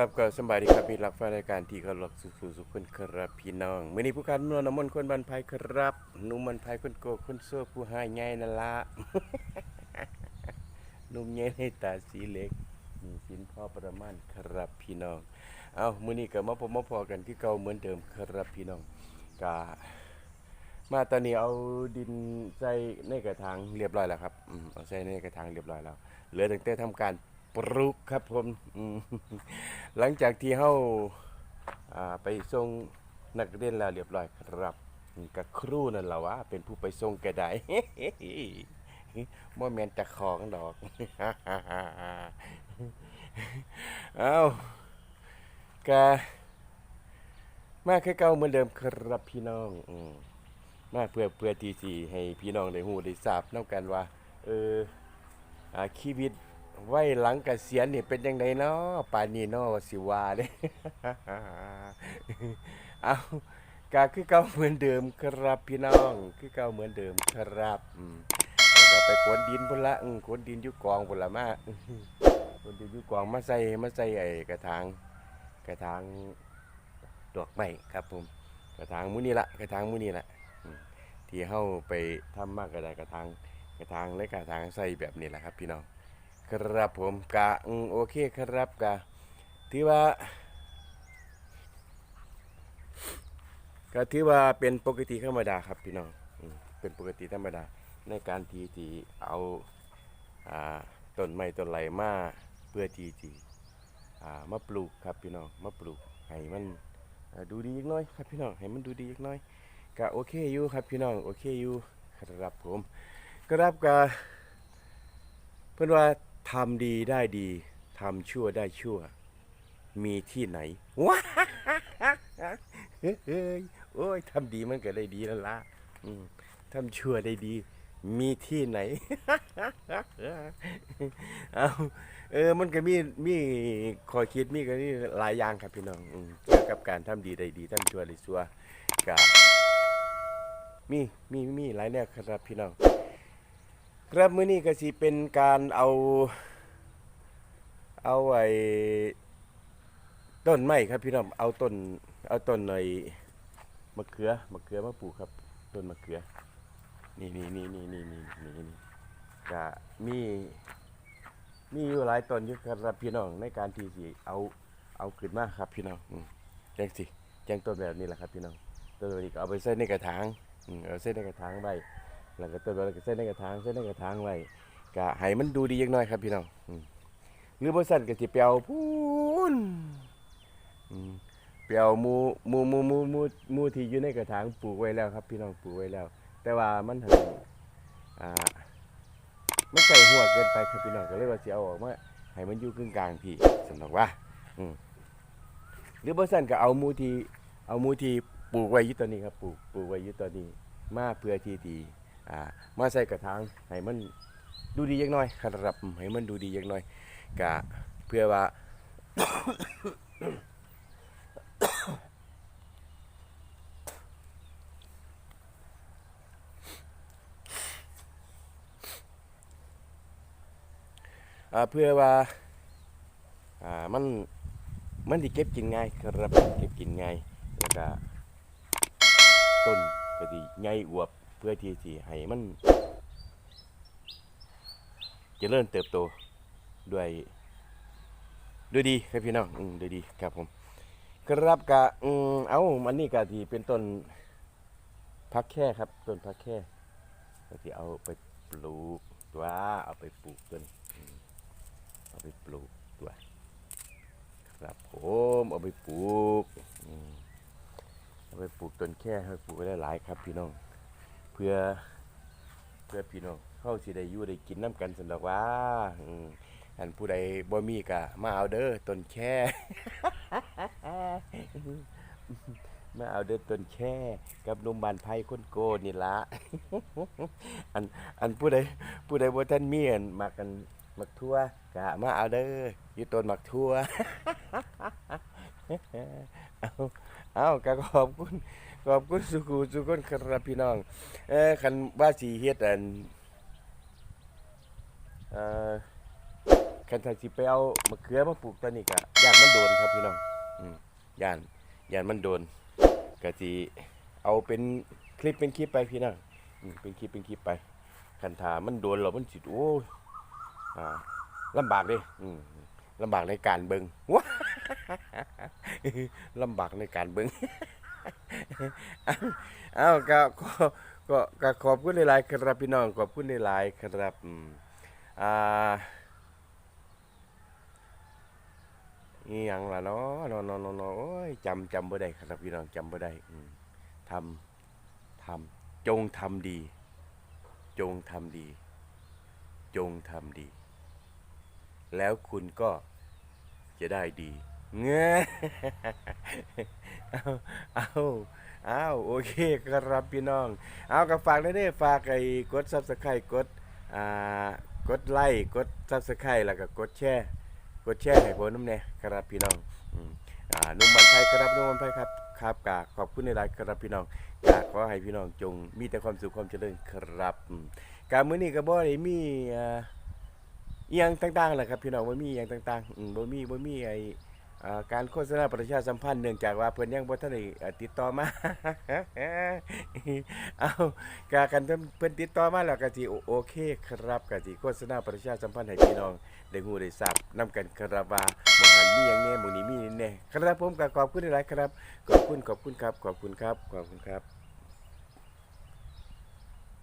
ครับก็สบายดีครับพี่รักแฟนรายการที่เคารพสุขสุขคนครับพี่น้องมื้อนี้ผู้การนวลน้ำมนต์คนบันไพครับหนุ่มบันไพคนโกคนโซ่ผู้หายใหญ่นั่นละหนุ่มใหญ่ในตาสีเล็ก มีสินพ่อประมาณครับพี่น้อง เอามื้อนี้ก็มาพบมาพอกันคือเก่าเหมือนเดิมครับพี่น้องกามาตอนนี้เอาดินใส่ในกระถางเรียบร้อยแล้วครับเอาใส่ในกระถางเรียบร้อยแล้วเหลือตั้งแต่ทำการ ปลูกครับผมหลังจากที่เฮาอ่าไปส่งนักเรียนแล้วเรียบร้อยครับกับครูนั่นแหละวะเป็นผู้ไปส่งก็ได้บ่แมนจะของดอกเอากะมาคือเก่าเหมือนเดิมครับพี่น้องอมมาเพื่อเพื่อที่สิให้พี่น้องได้ฮู้ได้ทราบนํกันว่า เอออาชีวิต ไว้หลังกเกษียณนี่เป็นจังไดเนาะป่านนี้เนาะสิว่าเด้ เอากะคือเก่าเหมือนเดิมครับพี่น้อง คือเก่าเหมือนเดิมครับอืมแล้วก็ไปขนดินพุ่นละอืมขนดินอยู่กองพุ่นละมาขนดินอยู่กองมาใส่มาใส่ไอ้กระถางกระถางดอกไม้ครับผม กระถางมื้อนี้ละกระถางมื้อนี้ละอืมที่เฮาไปทำมากก็ได้กระถางกระถางและกระถางใส่แบบนี้แหละครับพี่น้อง ครับผมกะโอเคครับกะถือว่าก็ถือว่าเป็นปกติธรรมดาครับพี่น้องเป็นปกติธรรมดาในการที่ที่เอาอต้นไม้ต้นไหลมาเพื่อที่ที่มาปลูกครับพี่น้องมาปลูกให้มันดูดีอีกน้อยครับพี่น้องให้มันดูดีอีกน้อยก็โอเคอยู่ครับพี่น้องโอเคอยู่ครับผมครับกะเพื่อนว่า ทำดีได้ดีทำชั่วได้ชั่ว มีที่ไหนว้าเฮ้ยโอ้ยทำดีมันก็ได้ดีแล้วล่ะอืมทำชั่วได้ดี มีที่ไหน เอาเออมันก็มีมีขอยคิดมีก็นี่หลายอย่างครับพี่น้องเกี่ยวกับการทำดีได้ดีทำชั่วได้ชั่วกับมีมีมีหลายแนวครับพี่น้อง ครับมื้อนี้ก็สิเป็นการเอา เอาไอ้ต้นไม้ครับพี่น้องเอาต้น เอาต้นไอ้มะเขือมะเขือมาปลูกครับต้นมะเขือ นี่นี่นี่นี่นี่นี่นี่นี่ก็มีมีอยู่หลายต้นอยู่ครับพี่น้องในการที่สิเอาเอาขึ้นมาครับพี่น้องอืมจังสิจังต้นแบบนี้แหละครับพี่น้องต้นแบบนี้ก็เอาไปใส่ในกระถางอืเอาใส่ในกระถางไว้ แล้วก็ต้นไว้แล้วก็ใส่ในกระถางใส่ในกระถางไว้ก็ให้มันดูดีจักหน่อยครับพี่น้องอืมหรือบ่ซั่นก็สิไปเอาพูนอืมไปเอาหมูหมูหมูหมูหมูหมูที่อยู่ในกระถางปลูกไว้แล้วครับ พี่น้องปลูกไว้แล้ว แต่ว่ามันหันอ่า มันใกล้หัวเกินไปครับพี่น้องก็เลยว่าสิเอาออกมาให้มันอยู่กึ่งกลางพี่สำหรับว่า อืมหรือบ่ซั่นก็เอาหมูที่เอาหมูที่ปลูกไว้อยู่ตอนนี้ครับปลูกปลูกไว้อยู่ตอนนี้ มาเพื่อที่ดี อ่ามาใส่กระถางให้มันดูดีอย่างน้อยครับให้มันดูดีอย่างน้อยกะเพื่อว่าเพื่อว่ามันมันที่เก็บกินง่ายครับเก็บกินง่ายแล้วก็ต้นก็สิใหญ่อวบ เพื่อที่สิให้มันจเจริญเติบโตด้วยด้วยดีครับพี่น้องอืมด้วยดีครับผม ครับกะอืมเอาอันนี้ก็ที่เป็นต้นพักแค่ครับต้นพักแค่ก็ที่เอาไปปลูกตัวเอาไปปลูกต้นเอาไปปลูกตัวครับผมเอาไปปลูกเอาไปปลูกต้นแค่ให้ปลูกไว้หลายๆครับพี่น้อง พื่อเพื่อพี่น้องเข้าสิได้อยู่ได้กินน้ำกันสำหรับว่าอันผู้ใดบ่มีก็มาเอาเด้อต้นแค่มาเอาเด้อต้นแค่กับนมบานไผ่คนโกนี่ละอันอันผู้ใดผู้ใดบ่ทันมีอันมักกันมักทั่วก็มาเอาเด้ออยู่ต้นมักทั่ว เอาเอาก็ขอบคุณขอบคุณสุขุสุขคนครับพี่น้อง เออคันว่าสีเฮ็ดอันเอ่อคันถ้าสิไปเอามะเขือมาปลูกตอนนี้ก็ย่านมันโดนครับพี่น้องอืมย่านย่านมันโดนก็สิเอาเป็นคลิปเป็นคลิปไปพี่น้องอืมเป็นคลิปเป็นคลิปไปคันถามันโดนแล้วมันสิโอ้ยอ่าลำบากเด้อืมลำบากในการเบิ่งว้า ลำบากในการเบิ่งเอ้าก็ก็ก็ขอบคุณหลายๆครับพี่น้องขอบคุณหลายๆครับอ่าอีหยังล่ะเนาะเนาะเนาะเนาะเนาะโอ้ยจำจำบ่ได้ครับพี่น้องจำบ่ได้ทำทำจงทำดี จงทำดี จงทำดี แล้วคุณก็จะได้ดี เงยเอาเอาเอาโอเคครับพี่น้อง เอากับฝากได้เด้อฝากไอ้กด Subscribe กดอ่ากดไลค์กด Subscribe แล้วก็กดแชร์กดแชร์ให้ผมน้ำแน่ครับพี่น้องอ่านุ่มบันไพครับนุ่มบันไพครับครับกาขอบคุณในหลายครับพี่น้องกาขอให้พี่น้องจง มีแต่ความสุขความเจริญครับกามื้อนี้ก็บ่ได้มีอ่าอีหยังต่างๆแหละครับพี่น้องบ่มีอีหยังต่างๆอืมบ่มีบ่มีไอ้ อ่าการโฆษณาประชาสัมพันธ์เนื่องจากว่าเพิ่นยังบ่ทันได้อ่าติดต่อมา เอากากันเพิ่นเพิ่นติดต่อมาแล้วก็สิโอโอเคครับก็สิโฆษณาประชาสัมพันธ์ให้พี่น้องได้ฮู้ได้ทราบนํกันครับว่าหม่องหันมีหยังแน่หม่นี้มีแน่ครับผมก็ขอบคุณหลายๆครับ ขอบคุณขอบคุณครับ ขอบคุณครับ ขอบคุณครับ